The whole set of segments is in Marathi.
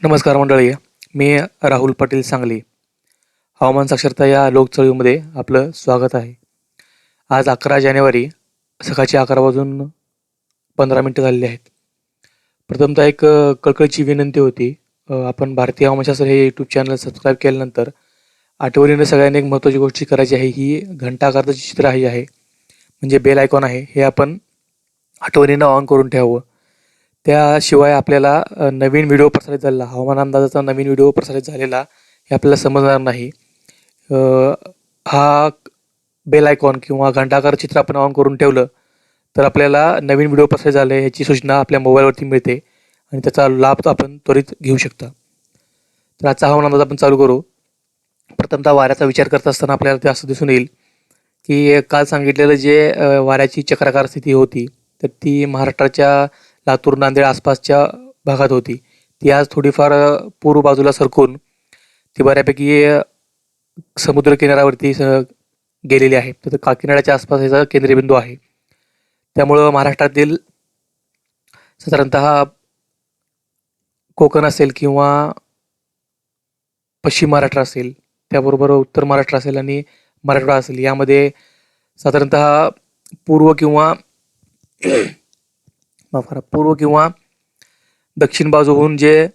नमस्कार मंडळी मी राहुल पाटील सांगली. हवामान साक्षरता या लोकचळीमध्ये आपलं स्वागत आहे. आज अकरा जानेवारी सकाळचे अकरा वाजून पंधरा मिनटं झालेली आहेत. प्रथमतः एक कळकळीची विनंती होती. आपण भारतीय हवामानशास्त्र हे यूट्यूब चॅनल सबस्क्राईब केल्यानंतर आठवणीनं सगळ्यांनी एक महत्त्वाची गोष्ट करायची आहे. ही घंटा आकाराचं चित्र आहे. आहे. म्हणजे बेल आयकॉन आहे. हे आपण आठवणीनं ऑन करून ठेवावं. त्याशिवाय आपल्याला नवीन व्हिडिओ प्रसारित झालेला हवामान अंदाजाचा नवीन व्हिडिओ प्रसारित झालेला हे आपल्याला समजणार नाही. हा बेल आयकॉन किंवा घंटाकार चित्र आपण ऑन करून ठेवलं तर आपल्याला नवीन व्हिडिओ प्रसारित झाले ह्याची सूचना आपल्या मोबाईलवरती मिळते आणि त्याचा लाभ आपण त्वरित घेऊ शकता. तर आजचा हवामान अंदाज आपण चालू करू. प्रथमतः वाऱ्याचा विचार करत असताना आपल्याला ते असं दिसून येईल की काल सांगितलेलं जे वाऱ्याची चक्राकार स्थिती होती तर ती महाराष्ट्राच्या लातूर नांदेड आसपासच्या भागात होती. ती आज थोडीफार पूर्व बाजूला सरकून ती बऱ्यापैकी समुद्रकिनाऱ्यावरती समुद्र किनाऱ्यावरती स- गेलेली आहे. तर काकीनाड्याच्या आसपास याचा केंद्रबिंदू आहे. त्यामुळं महाराष्ट्रातील साधारणतः कोकण असेल किंवा पश्चिम महाराष्ट्र असेल त्याबरोबर उत्तर महाराष्ट्र असेल आणि मराठवाडा असेल यामध्ये साधारणतः पूर्व किंवा माफ करा पूर्व किंवा दक्षिण बाजूहून जे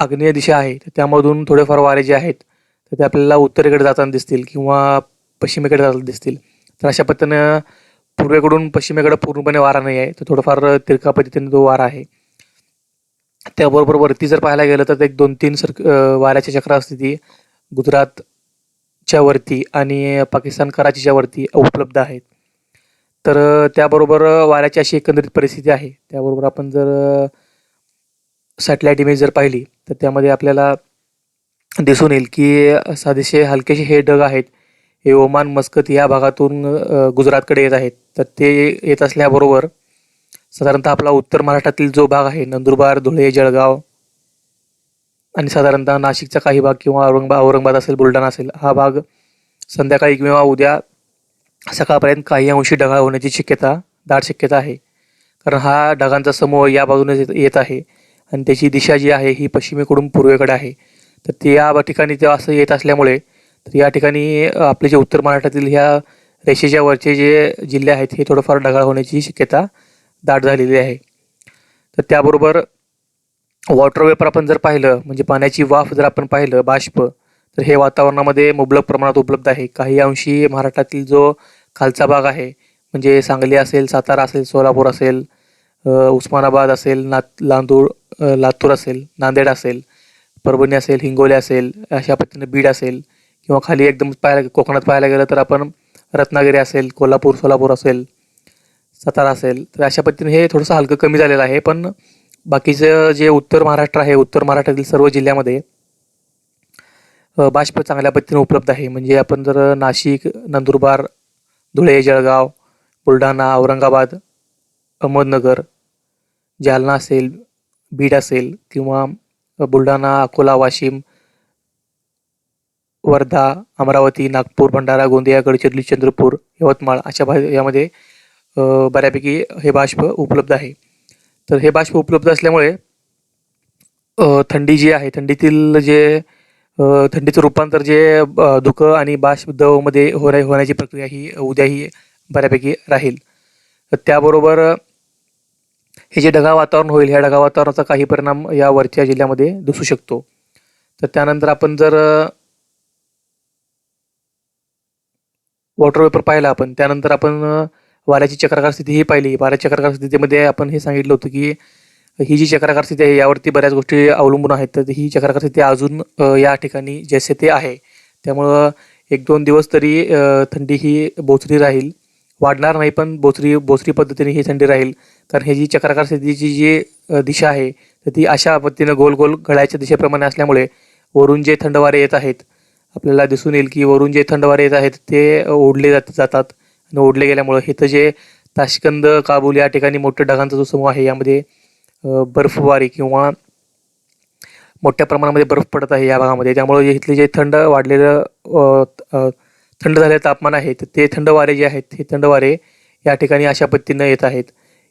आग्नेय दिशा आहे तर त्यामधून थोडेफार वारे जे आहेत तर ते आपल्याला उत्तरेकडे जाताना दिसतील किंवा पश्चिमेकडे जाताना दिसतील. तर अशा पद्धतीनं पूर्वेकडून पश्चिमेकडे पूर्णपणे वारा नाही आहे तर थोडंफार तिरका पद्धतीने तो वारा आहे. त्याबरोबर वरती जर पाहायला गेलं तर एक दोन तीन सर चक्र असते ती गुजरातच्या वरती आणि पाकिस्तान कराचीच्या वरती उपलब्ध आहेत. तर त्याबरोबर वाऱ्याची अशी एकंदरीत परिस्थिती आहे. त्याबरोबर आपण जर सॅटेलाईट इमेज जर पाहिली तर त्यामध्ये आपल्याला दिसून येईल की साधेसे हलकेसे हे ढग आहेत. हे ओमान मस्कत या भागातून गुजरातकडे येत आहेत. तर ते येत असल्याबरोबर साधारणतः आपला उत्तर महाराष्ट्रातील जो भाग आहे नंदुरबार धुळे जळगाव आणि साधारणतः नाशिकचा काही भाग किंवा औरंगाबाद औरंगाबाद असेल बुलढाणा असेल हा भाग संध्याकाळी किंवा उद्या सकाळपर्यंत काही अंशी ढगाळ होण्याची शक्यता दाट शक्यता आहे. कारण हा ढगांचा समूह या बाजूने येत- येत आहे आणि त्याची दिशा जी आहे ही पश्चिमेकडून पूर्वेकडे आहे. तर ते या ठिकाणी ते असं येत असल्यामुळे तर या ठिकाणी आपले जे उत्तर महाराष्ट्रातील ह्या रेषेच्या वरचे जे जिल्हे आहेत हे थोडंफार ढगाळ होण्याची शक्यता दाट झालेली आहे. तर त्याबरोबर वॉटर वेपर आपण जर पाहिलं म्हणजे पाण्याची वाफ जर आपण पाहिलं बाष्प तर हे वातावरणामध्ये मुबलक प्रमाणात उपलब्ध आहे. काही अंशी महाराष्ट्रातील जो खालचा भाग आहे म्हणजे सांगली असेल सातारा असेल सोलापूर असेल उस्मानाबाद असेल ना लांदूर लातूर असेल नांदेड असेल परभणी असेल हिंगोली असेल अशा पद्धतीने बीड असेल किंवा खाली एकदम पाहायला कोकणात पाहायला गेलं तर आपण रत्नागिरी असेल कोल्हापूर सोलापूर असेल सातारा असेल तर अशा पद्धतीने हे थोडंसं हलकं कमी झालेलं आहे. पण बाकीचं जे उत्तर महाराष्ट्र आहे उत्तर महाराष्ट्रातील सर्व जिल्ह्यामध्ये बाष्प चांगल्या पद्धतीने उपलब्ध आहे. म्हणजे आपण जर नाशिक नंदुरबार धुळे जळगाव बुलढाणा औरंगाबाद अहमदनगर जालना असेल बीड असेल किंवा बुलढाणा अकोला वाशिम वर्धा अमरावती नागपूर भंडारा गोंदिया गडचिरोली चंद्रपूर यवतमाळ अशा भा यामध्ये बऱ्यापैकी हे बाष्प उपलब्ध आहे. तर हे बाष्प उपलब्ध असल्यामुळे थंडी जी आहे थंडीतील जे थंडीचं रूपांतर जे धुकं आणि बाष्प दवमध्ये होण्या होण्याची प्रक्रिया ही उद्याही बऱ्यापैकी राहील. त्याबरोबर हे जे ढगाळ वातावरण होईल ह्या ढगाळ वातावरणाचा काही परिणाम या वरच्या जिल्ह्यामध्ये दिसू शकतो. तर त्यानंतर आपण जर वॉटर वेपर पाहिला आपण त्यानंतर आपण वाऱ्याची चक्राकार स्थिती ही पाहिली. वाऱ्याच्या चक्राकार स्थितीमध्ये आपण हे सांगितलं होतं की ही जी चक्राकार स्थिती आहे यावरती बऱ्याच गोष्टी अवलंबून आहेत. तर ही चक्राकार स्थिती अजून या ठिकाणी जसे ते आहे. त्यामुळं एक दोन दिवस तरी थंडी ही बोचरी राहील. वाढणार नाही पण बोचरी बोचरी पद्धतीने ही थंडी राहील. कारण ही जी चक्राकार स्थितीची जी दिशा आहे तर ती अशा पद्धतीनं गोल गोल घड्याच्या दिशेप्रमाणे असल्यामुळे वरून जे थंड वारे येत आहेत आपल्याला दिसून येईल की वरून जे थंड वारे येत आहेत ते ओढले जात जातात. आणि ओढले गेल्यामुळं इथं जे ताशकंद काबूल या ठिकाणी मोठ्या ढगांचा जो समूह आहे यामध्ये बर्फवारी किंवा मोठ्या प्रमाणामध्ये बर्फ पडत आहे या भागामध्ये. त्यामुळे इथले जे थंड वाढलेलं थंड झालेलं तापमान आहे तर ते थंड वारे जे आहेत हे थंड वारे या ठिकाणी अशा पद्धतीनं येत आहेत.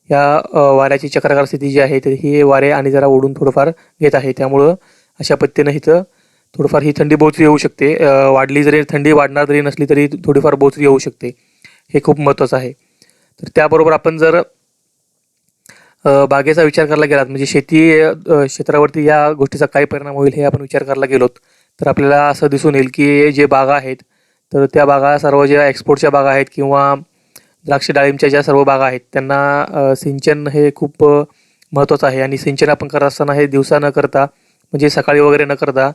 या वाऱ्याची चक्राकार स्थिती जी आहे तर ही वारे आणि जरा ओढून थोडंफार घेत आहे. त्यामुळं अशा पद्धतीनं इथं थोडंफार ही थंडी बोचरी येऊ शकते. वाढली जरी थंडी वाढणार जरी नसली तरी थोडीफार बोचरी येऊ शकते. हे खूप महत्त्वाचं आहे. तर त्याबरोबर आपण जर बागेचा विचार करायला गेलात म्हणजे शेती क्षेत्रावरती या गोष्टीचा काय परिणाम होईल हे आपण विचार करायला गेलोत. तर आपल्याला असं दिसून येईल की जे बागा आहेत तर त्या बागा सर्व ज्या एक्सपोर्टच्या बागा आहेत किंवा द्राक्ष डाळिंबच्या ज्या सर्व बागा आहेत त्यांना सिंचन हे खूप महत्त्वाचं आहे. आणि सिंचन आपण करत असताना हे दिवसा न करता म्हणजे सकाळी वगैरे न करता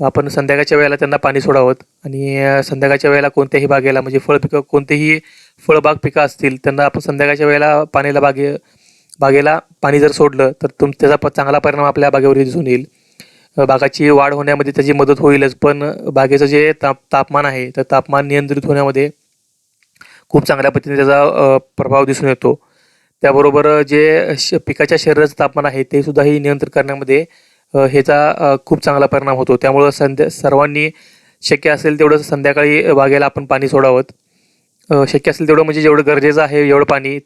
आपण संध्याकाळच्या वेळेला त्यांना पाणी सोडावं. आणि संध्याकाळच्या वेळेला कोणत्याही बागेला म्हणजे फळ पिकं कोणतेही फळबाग पिकं असतील त्यांना आपण संध्याकाळच्या वेळेला पाण्याला बागे बागेला पाणी जर सोडलं तर तुम त्याचा प चांगला परिणाम आपल्या बागेवरती दिसून येईल. बागाची वाढ होण्यामध्ये त्याची मदत होईलच पण बागेचं जे ताप तापमान आहे तर तापमान नियंत्रित होण्यामध्ये खूप चांगल्या पद्धतीने त्याचा प्रभाव दिसून येतो. त्याबरोबर जे श पिकाच्या शरीराचं तापमान आहे ते सुद्धाही नियंत्रित करण्यामध्ये ह्याचा खूप चांगला परिणाम होतो. त्यामुळं संध्या सर्वांनी शक्य असेल तेवढं संध्याकाळी बागेला आपण पाणी सोडावं. शक्य असेल तेवढं म्हणजे जेवढं गरजेचं आहे एवढं पाणी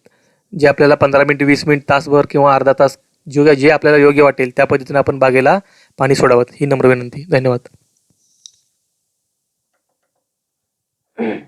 जे आपल्याला पंधरा मिनिट वीस मिनिट तासभर किंवा अर्धा तास जो जे आपल्याला योग्य वाटेल त्या पद्धतीने आपण बागेला पाणी सोडावं. ही नम्र विनंती. धन्यवाद.